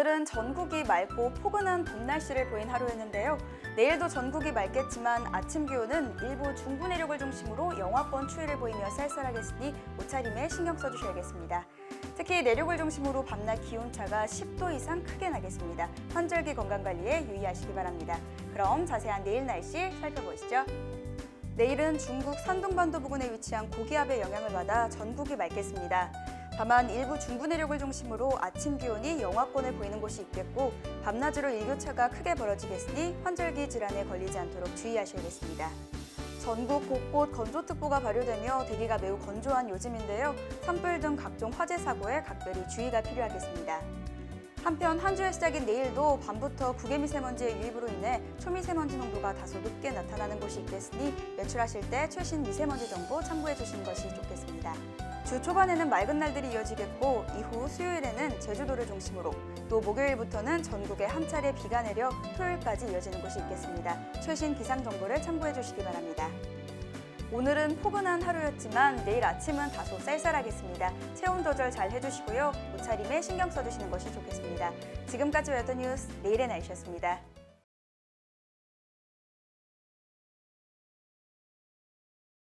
오늘은 전국이 맑고 포근한 봄 날씨를 보인 하루였는데요. 내일도 전국이 맑겠지만 아침 기온은 일부 중부 내륙을 중심으로 영하권 추위를 보이며 쌀쌀하겠으니 옷차림에 신경 써주셔야겠습니다. 특히 내륙을 중심으로 밤낮 기온차가 10도 이상 크게 나겠습니다. 환절기 건강관리에 유의하시기 바랍니다. 그럼 자세한 내일 날씨 살펴보시죠. 내일은 중국 산둥반도 부근에 위치한 고기압의 영향을 받아 전국이 맑겠습니다. 다만 일부 중부 내륙을 중심으로 아침 기온이 영하권을 보이는 곳이 있겠고 밤낮으로 일교차가 크게 벌어지겠으니 환절기 질환에 걸리지 않도록 주의하셔야겠습니다. 전국 곳곳 건조특보가 발효되며 대기가 매우 건조한 요즘인데요. 산불 등 각종 화재 사고에 각별히 주의가 필요하겠습니다. 한편 한 주의 시작인 내일도 밤부터 국외미세먼지의 유입으로 인해 초미세먼지 농도가 다소 높게 나타나는 곳이 있겠으니 외출하실 때 최신 미세먼지 정보 참고해 주시는 것이 좋겠습니다. 주 초반에는 맑은 날들이 이어지겠고 이후 수요일에는 제주도를 중심으로 또 목요일부터는 전국에 한 차례 비가 내려 토요일까지 이어지는 곳이 있겠습니다. 최신 기상 정보를 참고해 주시기 바랍니다. 오늘은 포근한 하루였지만 내일 아침은 다소 쌀쌀하겠습니다. 체온 조절 잘 해주시고요. 옷차림에 신경 써주시는 것이 좋겠습니다. 지금까지 웨더 뉴스 내일의 날씨였습니다.